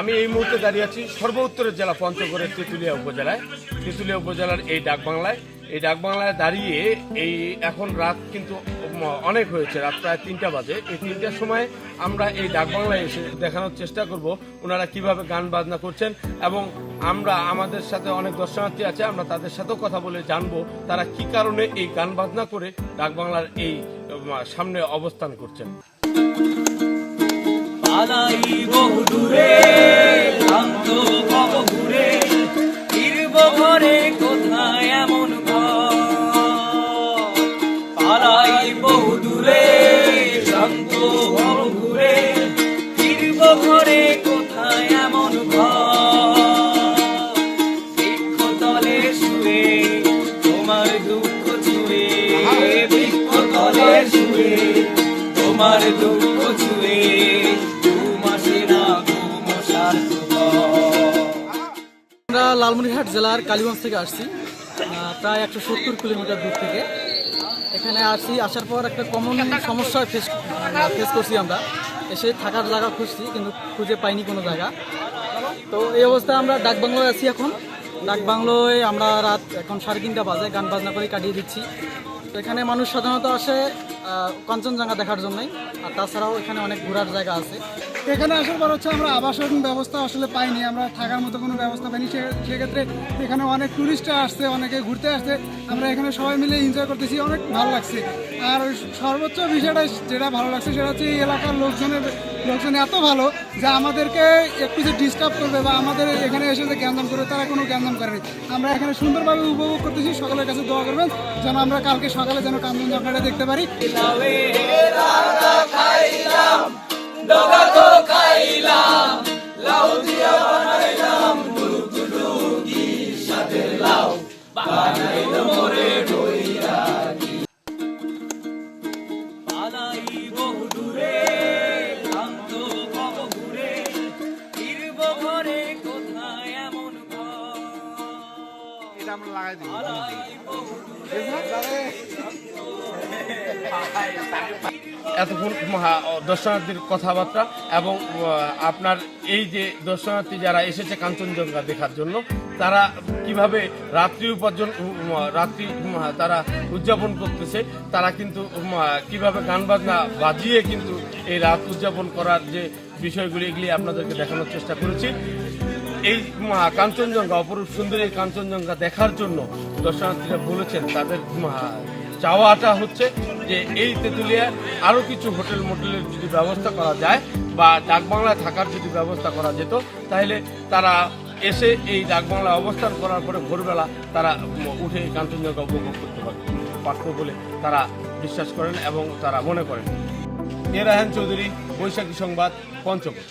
আমি এই মুহূর্তে দাঁড়িয়ে আছি সর্ব উত্তরের জেলা পঞ্চগড়ের তেঁতুলিয়া উপজেলায়। তেঁতুলিয়া উপজেলার এই ডাকবাংলায় এই ডাকবাংলায় দাঁড়িয়ে এই এখন রাত কিন্তু অনেক হয়েছে, রাত প্রায় তিনটা বাজে। এই তিনটার সময় আমরা এই ডাকবাংলায় এসে দেখানোর চেষ্টা করব ওনারা কীভাবে গান বাজনা করছেন এবং আমরা আমাদের সাথে অনেক দর্শনার্থী আছে, আমরা তাদের সাথেও কথা বলে জানব তারা কি কারণে এই গান বাজনা করে ডাকবাংলার এই সামনে অবস্থান করছেন। পালাই বহু দূরে ক্লান্ত ভব ঘুরে ফিরব ঘরে কোথায় এমন পালাই বহু দূরে ক্লান্ত ভব ঘুরে ফিরব ঘরে কোথায় এমন দুঃখ ছুঁয়ে, বৃক্ষ তলে শুয়ে, তোমার দুঃখ ছুঁয়ে আমরা লালমনিরহাট জেলার কালীগঞ্জ থেকে আসছি প্রায় একশো সত্তর কিলোমিটার দূর থেকে। এখানে আসছি, আসার পর একটা কমন সমস্যা ফেস ফেস করছি আমরা। এসে থাকার জায়গা খুঁজছি, কিন্তু খুঁজে পাইনি কোনো জায়গা। তো এই অবস্থায় আমরা ডাকবাংলোয় আছি এখন। ডাকবাংলোয় আমরা রাত এখন সাড়ে তিনটা বাজে, গান বাজনা করে কাটিয়ে দিচ্ছি। তো এখানে মানুষ সাধারণত আসে কাঞ্চনজঙ্ঘা দেখার জন্যই। আর তাছাড়াও এখানে অনেক ঘোরার জায়গা আছে। এখানে আসার পর হচ্ছে আমরা আবাসন ব্যবস্থা আসলে পাইনি, আমরা থাকার মতো কোনো ব্যবস্থা পাইনি। সেক্ষেত্রে এখানে অনেক টুরিস্টরা আসছে, অনেকে ঘুরতে আসছে। আমরা এখানে সবাই মিলে এনজয় করতেছি, অনেক ভালো লাগছে। আর সর্বোচ্চ বিষয়টা যেটা ভালো লাগছে সেটা হচ্ছে এই এলাকার লোকজনের লোকজন এত ভালো যে আমাদেরকে একটু যে ডিস্টার্ব করবে বা আমাদের এখানে এসে যে গ্যাঞ্জাম করবে তারা কোনো গ্যাঞ্জাম করেনি আমরা এখানে সুন্দরভাবে উপভোগ করতেছি, সকলের কাছে দোয়া করবেন যেন আমরা কালকে সকালে যেন কান্দন কাঞ্চনজঙ্ঘাটা দেখতে পারি। পালাই বহু এতক্ষণ মহা- দর্শনার্থীর কথাবার্তা এবং আপনার এই যে দর্শনার্থী যারা এসেছে কাঞ্চনজঙ্ঘা দেখার জন্য, তারা কীভাবে রাত্রি উপার্জন রাত্রি তারা উদযাপন করতেছে, তারা কিন্তু কীভাবে গান বাজনা বাজিয়ে কিন্তু এই রাত উদযাপন করার যে বিষয়গুলি এগুলি আপনাদেরকে দেখানোর চেষ্টা করেছি। এই কাঞ্চনজঙ্ঘা, অপরূপ সুন্দর এই কাঞ্চনজঙ্ঘা দেখার জন্য দর্শনার্থীরা বলেছেন, তাদের চাওয়াটা হচ্ছে যে এই তেঁতুলিয়ায় আরও কিছু হোটেল মোটেলের যদি ব্যবস্থা করা যায় বা ডাকবাংলায় থাকার যদি ব্যবস্থা করা যেত, তাহলে তারা এসে এই ডাকবাংলায় অবস্থান করার পরে ভোরবেলা তারা উঠে কাঞ্চনজঙ্ঘা উপভোগ করতে পারত। বলে তারা বিশ্বাস করেন এবং তারা মনে করেন। এ রাহান চৌধুরী, বৈশাখী সংবাদ পঞ্চগড়